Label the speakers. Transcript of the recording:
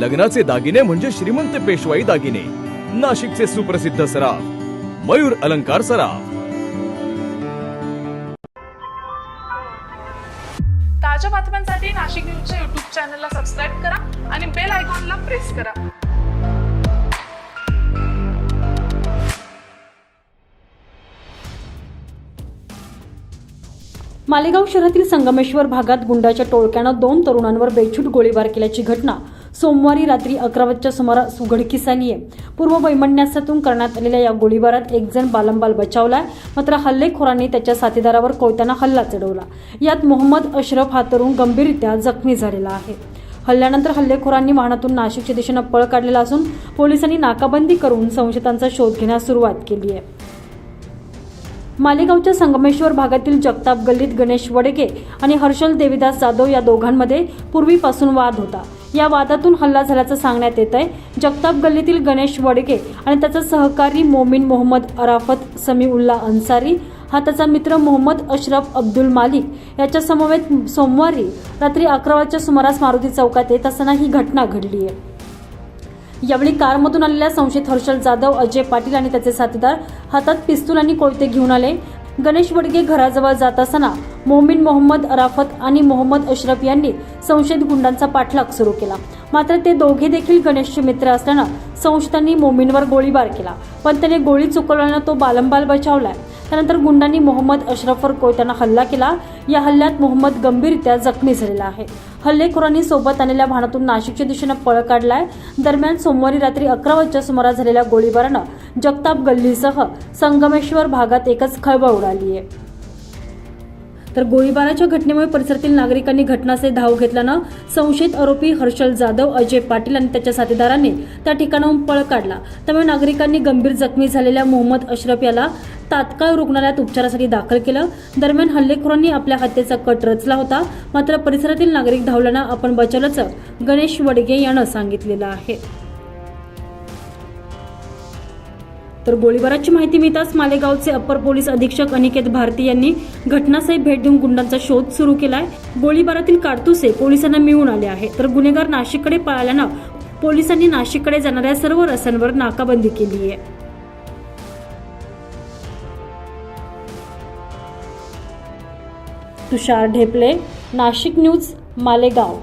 Speaker 1: लग्नाचे दागिने म्हणजे श्रीमंत पेशवाई दागिने. नाशिकचे सुप्रसिद्ध सराफ मयूर अलंकार सराफ.
Speaker 2: ताज्या बातम्यांसाठी नाशिक न्यूजच्या युट्यूब चॅनलला सबस्क्राईब करा आणि बेल आयकॉनला प्रेस करा.
Speaker 3: मालेगाव शहरातील संगमेश्वर भागात गुंडाच्या टोळक्यानं दोन तरुणांवर बेछूट गोळीबार केल्याची घटना सोमवारी रात्री अकरा वाजच्या सुमारास उघडकीस आली आहे. पूर्व वैमन्यासातून करण्यात आलेल्या या गोळीबारात एक जण बालंबाल बचावलाय. मात्र हल्लेखोरांनी त्याच्या साथीदारावर कोयत्यानं हल्ला चढवला. यात मोहम्मद अशरफ हा तरुण गंभीररित्या जखमी झालेला आहे. हल्ल्यानंतर हल्लेखोरांनी वाहनातून नाशिकच्या दिशेनं पळ काढलेला असून पोलिसांनी नाकाबंदी करून संशयितांचा शोध घेण्यास सुरुवात केली आहे. मालेगावच्या संगमेश्वर भागातील जगताप गल्लीत गणेश वडगे आणि हर्षल देविदास जाधव या दोघांमध्ये पूर्वीपासून वाद होता. या वादातून हल्ला झाल्याचं सांगण्यात येत आहे. जगताप गल्लीतील गणेश वडगे आणि त्याचा सहकारी मोमीन मोहम्मद अराफत समीउल्ला अन्सारी हा त्याचा मित्र मोहम्मद अशरफ अब्दुल मालिक याच्या समवेत सोमवारी रात्री अकरा वाजच्या सुमारास मारुती चौकात येत असताना ही घटना घडली आहे. यावेळी कारमधून आलेल्या संशयित हर्षल जाधव अजय पाटील आणि त्याचे साथीदार हातात पिस्तूल आणि कोयते घेऊन आले. गणेश वडगे घराजवळ जात असताना मोमीन मोहम्मद अराफत आणि मोहम्मद अशरफ यांनी संशयित गुंडांचा पाठलाग सुरू केला. मात्र ते दोघे देखील गणेशचे मित्र असल्यानं संशयितांनी मोमीनवर गोळीबार केला. पण त्याने गोळी चुकवल्यानं तो बालंबाल बचावलाय. त्यानंतर गुंडांनी मोहम्मद अशरफवर कोयत्यानं हल्ला केला. या हल्ल्यात मोहम्मद गंभीररित्या जखमी झालेला आहे. हल्लेखोरांनी सोबत आलेल्या भानातून नाशिकच्या दिशेनं पळ काढलाय. दरम्यान सोमवारी रात्री अकरा वाजच्या सुमारास झालेल्या गोळीबारानं जगताप गल्लीसह संगमेश्वर भागात एकच खळबळ उडाली आहे तर गोळीबाराच्या घटनेमुळे परिसरातील नागरिकांनी घटनास्थळी धाव घेतल्यानं संशयित आरोपी हर्षल जाधव अजय पाटील आणि त्याच्या साथीदारांनी त्या ठिकाणाहून पळ काढला. त्यामुळे नागरिकांनी गंभीर जखमी झालेल्या मोहम्मद अशरफ याला तात्काळ रुग्णालयात उपचारासाठी दाखल केलं. दरम्यान हल्लेखोरांनी आपल्या हत्येचा कट रचला होता. मात्र परिसरातील नागरिक धावल्यानं आपण बचावल्याचं गणेश वडगे यानं सांगितलेलं आहे. तर गोळीबाराची माहिती मिळताच मालेगावचे अप्पर पोलीस अधीक्षक अनिकेत भारती यांनी घटनास्थळी भेट देऊन गुंडांचा शोध सुरू केलाय. गोळीबारातील कारतुसे पोलिसांना मिळून आले आहे. तर गुन्हेगार नाशिककडे पळाल्यानं पोलिसांनी नाशिककडे जाणाऱ्या सर्व रस्त्यांवर नाकाबंदी केली आहे. तुषार ढेपले नाशिक न्यूज मालेगाव.